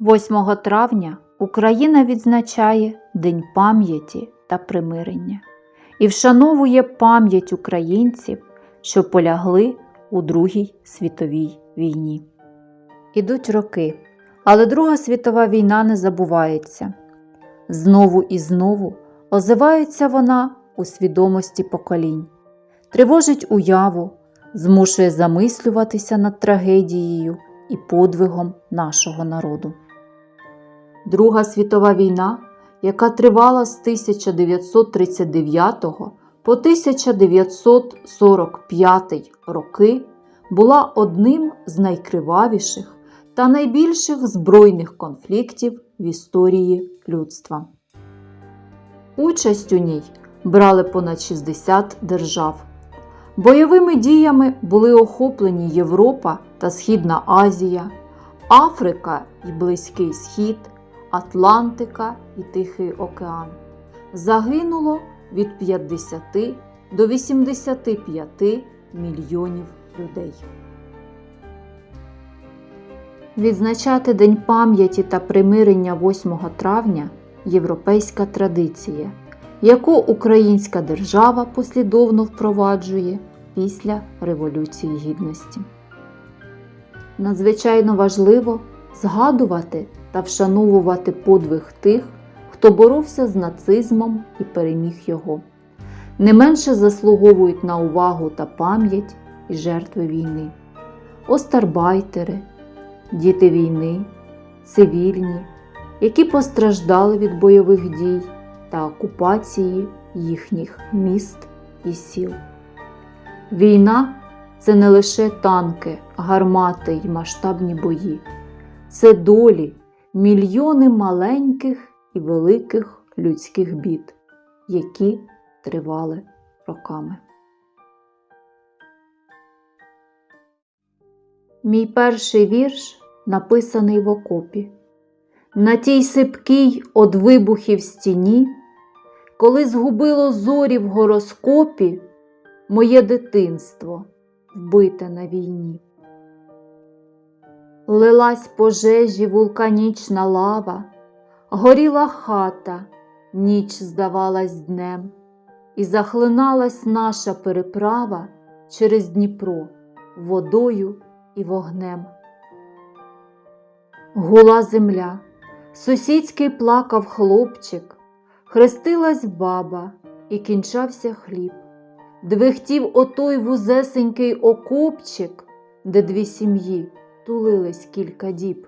8 травня Україна відзначає День пам'яті та примирення і вшановує пам'ять українців, що полягли у Другій світовій війні. Ідуть роки, але Друга світова війна не забувається. Знову і знову озивається вона у свідомості поколінь, тривожить уяву, змушує замислюватися над трагедією і подвигом нашого народу. Друга світова війна, яка тривала з 1939 по 1945 роки, була одним з найкривавіших та найбільших збройних конфліктів в історії людства. Участь у ній брали понад 60 держав. Бойовими діями були охоплені Європа та Східна Азія, Африка і Близький Схід, Атлантика і Тихий океан. Загинуло від 50 до 85 мільйонів людей. Відзначати День пам'яті та примирення 8 травня європейська традиція, яку українська держава послідовно впроваджує після Революції Гідності. Надзвичайно важливо згадувати та вшановувати подвиг тих, хто боровся з нацизмом і переміг його. Не менше заслуговують на увагу та пам'ять і жертви війни, остарбайтери, діти війни, цивільні, які постраждали від бойових дій та окупації їхніх міст і сіл. Війна це не лише танки, гармати й масштабні бої, це долі, мільйони маленьких і великих людських бід, які тривали роками. Мій перший вірш написаний в окопі. На тій сипкій од вибухів стіні, коли згубило зорі в гороскопі моє дитинство вбите на війні. Лилась пожежі вулканічна лава, горіла хата, ніч здавалась днем, і захлиналась наша переправа через Дніпро водою і вогнем. Гула земля, сусідський плакав хлопчик, хрестилась баба і кінчався хліб. Двихтів отой вузесенький окопчик, де дві сім'ї тулились кілька діб.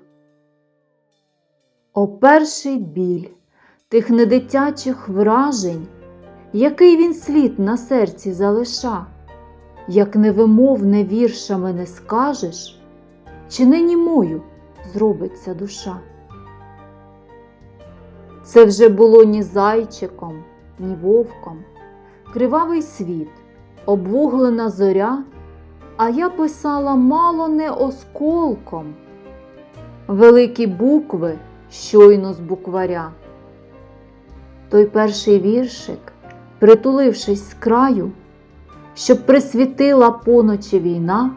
О перший біль тих недитячих вражень, який він слід на серці залиша, як невимовне віршами не скажеш, чи не німою зробиться душа. Це вже було ні зайчиком, ні вовком, кривавий світ, обвуглена зоря, а я писала мало не осколком, великі букви щойно з букваря. Той перший віршик, притулившись з краю, щоб присвітила поночі війна,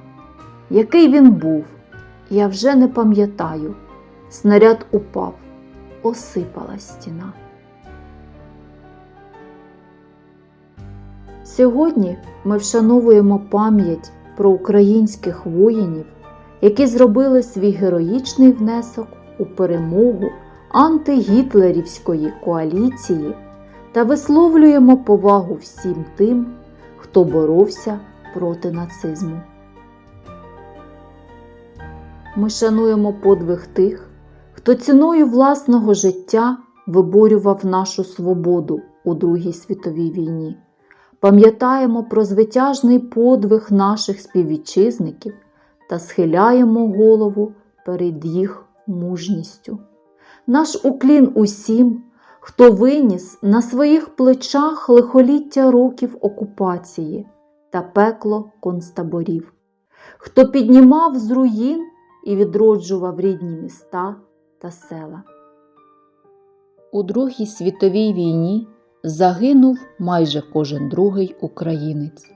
який він був, я вже не пам'ятаю. Снаряд упав, осипала стіна. Сьогодні ми вшановуємо пам'ять про українських воїнів, які зробили свій героїчний внесок у перемогу антигітлерівської коаліції та висловлюємо повагу всім тим, хто боровся проти нацизму. Ми шануємо подвиг тих, хто ціною власного життя виборював нашу свободу у Другій світовій війні. Пам'ятаємо про звитяжний подвиг наших співвітчизників та схиляємо голову перед їх мужністю. Наш уклін усім, хто виніс на своїх плечах лихоліття років окупації та пекло концтаборів, хто піднімав з руїн і відроджував рідні міста та села. У Другій світовій війні загинув майже кожен другий українець.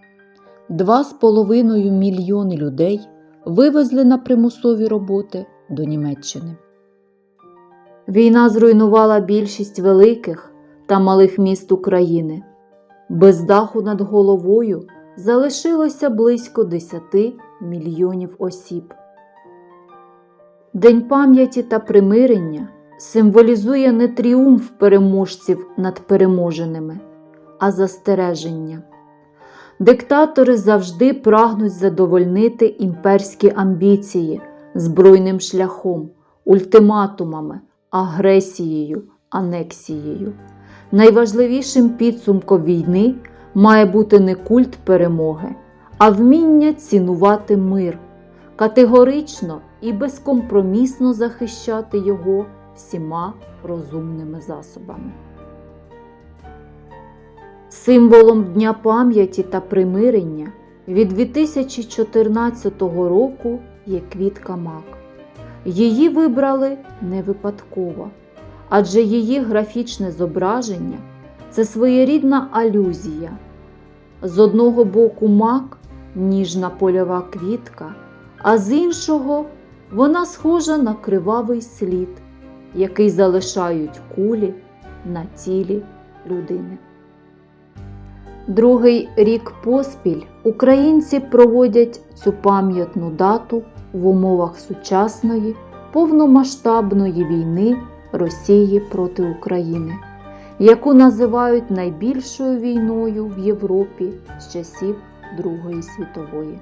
Два з половиною мільйони людей вивезли на примусові роботи до Німеччини. Війна зруйнувала більшість великих та малих міст України. Без даху над головою залишилося близько 10 мільйонів осіб. День пам'яті та примирення символізує не тріумф переможців над переможеними, а застереження. Диктатори завжди прагнуть задовольнити імперські амбіції збройним шляхом, ультиматумами, агресією, анексією. Найважливішим підсумком війни має бути не культ перемоги, а вміння цінувати мир, категорично і безкомпромісно захищати його всіма розумними засобами. Символом Дня пам'яті та примирення від 2014 року є квітка мак. Її вибрали не випадково, адже її графічне зображення це своєрідна алюзія. З одного боку мак ніжна польова квітка, а з іншого вона схожа на кривавий слід, який залишають кулі на тілі людини. Другий рік поспіль українці проводять цю пам'ятну дату в умовах сучасної повномасштабної війни Росії проти України, яку називають найбільшою війною в Європі з часів Другої світової.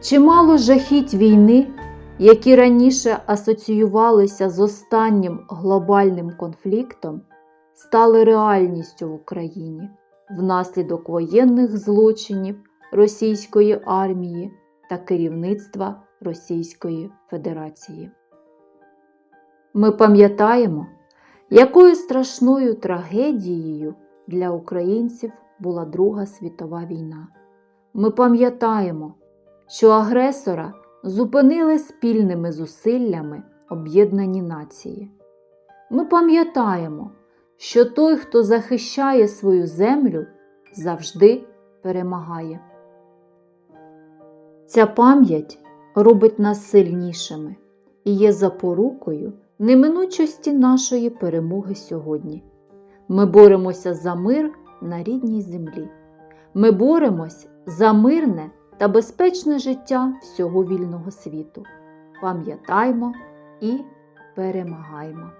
Чимало жахіть війни, які раніше асоціювалися з останнім глобальним конфліктом, стали реальністю в Україні внаслідок воєнних злочинів російської армії та керівництва Російської Федерації. Ми пам'ятаємо, якою страшною трагедією для українців була Друга світова війна. Ми пам'ятаємо, що агресора зупинили спільними зусиллями об'єднані нації. Ми пам'ятаємо, що той, хто захищає свою землю, завжди перемагає. Ця пам'ять робить нас сильнішими і є запорукою неминучості нашої перемоги сьогодні. Ми боремося за мир на рідній землі. Ми боремось за мирне та безпечне життя всього вільного світу. Пам'ятаймо і перемагаймо!